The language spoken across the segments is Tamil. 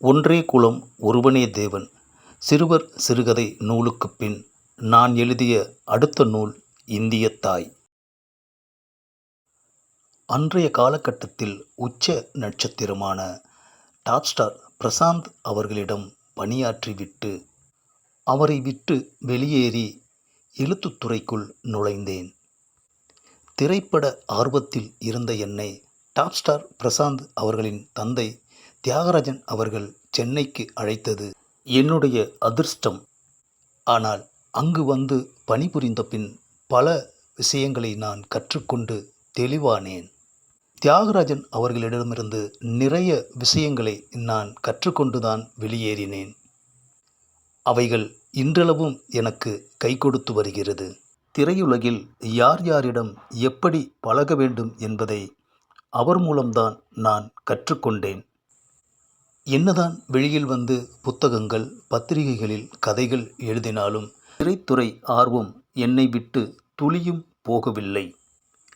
ஒன்றே குலம் ஒருவனே தேவன். சிறுவர் சிறுகதை நூலுக்குப் பின் நான் எழுதிய அடுத்த நூல் இந்திய தாய். அன்றைய காலகட்டத்தில் உச்ச நட்சத்திரமான டாப் ஸ்டார் பிரசாந்த் அவர்களிடம் பணியாற்றிவிட்டு அவரை விட்டு வெளியேறி எழுத்துத்துறைக்குள் நுழைந்தேன். திரைப்பட ஆர்வத்தில் இருந்த என்னை டாப் ஸ்டார் பிரசாந்த் அவர்களின் தந்தை தியாகராஜன் அவர்கள் சென்னைக்கு அழைத்தது என்னுடைய அதிர்ஷ்டம். ஆனால் அங்கு வந்து பணிபுரிந்த பின் பல விஷயங்களை நான் கற்றுக்கொண்டு தெளிவானேன். தியாகராஜன் அவர்களிடமிருந்து நிறைய விஷயங்களை நான் கற்றுக்கொண்டுதான் வெளியேறினேன். அவைகள் இன்றளவும் எனக்கு கை கொடுத்து வருகிறது. திரையுலகில் யார் யாரிடம் எப்படி பழக வேண்டும் என்பதை அவர் மூலம்தான் நான் கற்றுக்கொண்டேன். என்னதான் வெளியில் வந்து புத்தகங்கள் பத்திரிகைகளில் கதைகள் எழுதினாலும் திரைத்துறை ஆர்வம் என்னை விட்டு துளியும் போகவில்லை.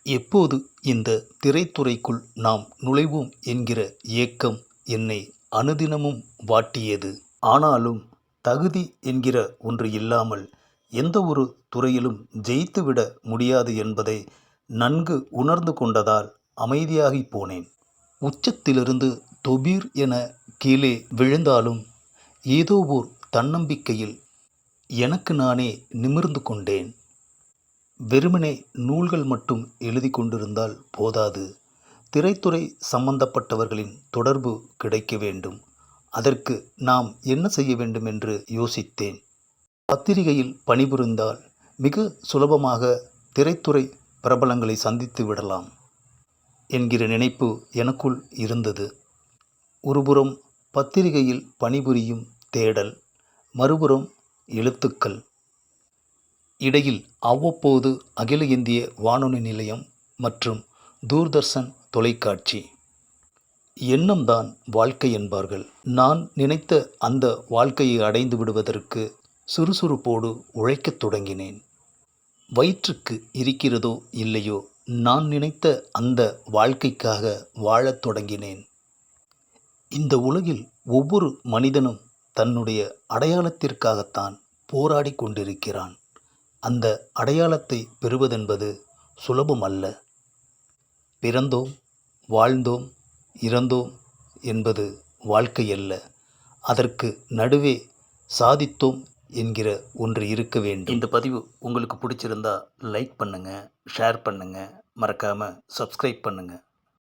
எப்போது இந்த திரைத்துறைக்குள் நாம் நுழைவோம் என்கிற ஏக்கம் என்னை அனுதினமும் வாட்டியது. ஆனாலும் தகுதி என்கிற ஒன்று இல்லாமல் எந்த ஒரு துறையிலும் ஜெயித்துவிட முடியாது என்பதை நன்கு உணர்ந்து கொண்டதால் அமைதியாகி போனேன். உச்சத்திலிருந்து தொபீர் என கீழே விழுந்தாலும் ஏதோ ஓர் தன்னம்பிக்கையில் எனக்கு நானே நிமிர்ந்து கொண்டேன். வெறுமனே நூல்கள் மட்டும் எழுதி கொண்டிருந்தால் போதாது. திரைத்துறை சம்பந்தப்பட்டவர்களின் தொடர்பு கிடைக்க வேண்டும். அதற்கு நாம் என்ன செய்ய வேண்டும் என்று யோசித்தேன். பத்திரிகையில் பணிபுரிந்தால் மிக சுலபமாக திரைத்துறை பிரபலங்களை சந்தித்து விடலாம் என்கிற நினைப்பு எனக்குள் இருந்தது. ஒருபுறம் பத்திரிகையில் பணிபுரியும் தேடல் மறுபுறம் எழுத்துக்கள். இடையில் அவ்வப்போது அகில இந்திய வானொலி நிலையம் மற்றும் தூர்தர்ஷன் தொலைக்காட்சி. எண்ணம்தான் வாழ்க்கை என்பார்கள். நான் நினைத்த அந்த வாழ்க்கையை அடைந்து விடுவதற்கு சுறுசுறுப்போடு உழைக்கத் தொடங்கினேன். வயிற்றுக்கு இருக்கிறதோ இல்லையோ நான் நினைத்த அந்த வாழ்க்கைக்காக வாழத் தொடங்கினேன். இந்த உலகில் ஒவ்வொரு மனிதனும் தன்னுடைய அடையாளத்திற்காகத்தான் போராடி கொண்டிருக்கிறான். அந்த அடையாளத்தை பெறுவதென்பது சுலபம் அல்ல. பிறந்தோம் வாழ்ந்தோம் இறந்தோம் என்பது வாழ்க்கை அல்ல. அதற்கு நடுவே சாதித்தோம் என்கிற ஒன்று இருக்க வேண்டும். இந்த பதிவு உங்களுக்கு பிடிச்சிருந்தா லைக் பண்ணுங்கள் ஷேர் பண்ணுங்கள் மறக்காமல் சப்ஸ்கிரைப் பண்ணுங்கள்